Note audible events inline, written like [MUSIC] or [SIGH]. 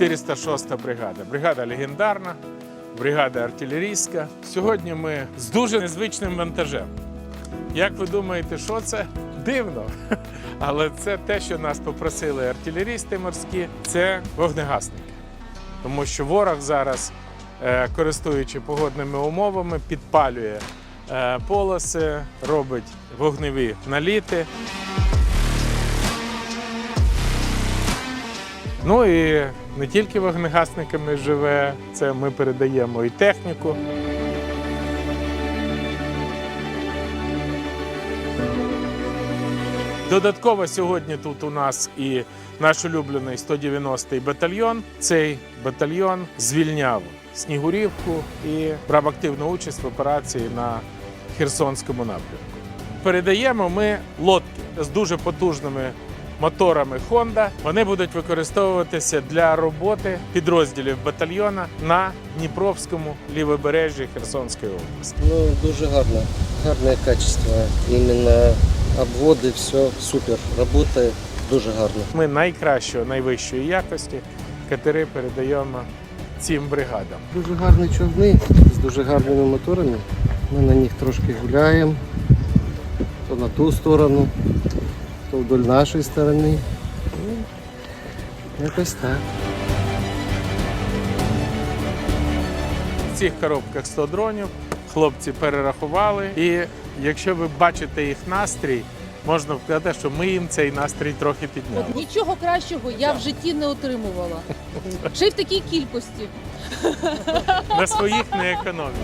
406 бригада. Бригада легендарна, бригада артилерійська. Сьогодні ми з дуже незвичним вантажем. Як ви думаєте, що це? Дивно. [LAUGHS] Але це те, що нас попросили артилерісти морські, це вогнегасники. Тому що ворог зараз, е, користуючи погодними умовами, підпалює е, полоси, робить вогневі наліти. Ну і не тільки вогнегасниками живе, це ми передаємо і техніку. Додатково сьогодні тут у нас і наш улюблений 190-й батальйон. Цей батальйон звільняв Снігурівку і брав активну участь в операції на Херсонському напрямку. Передаємо ми лодки з дуже потужними моторами Honda. Вони будуть використовуватися для роботи підрозділів батальйона на Дніпровському лівобережжі Херсонської області. Ну, дуже гарно. Гарне качество. Іменно обводи, все супер. Работає дуже гарно. Ми найкращої, найвищої якості катери передаємо цим бригадам. Дуже гарні човни з дуже гарними моторами. Ми на них трошки гуляємо. То на ту сторону, то вдоль нашої сторони. Ну, якось так. В цих коробках 100 дронів хлопці перерахували. І якщо ви бачите їх настрій, можна сказати, що ми їм цей настрій трохи підняли. От нічого кращого я в житті не отримувала. Ще й в такій кількості. На своїх не економимо.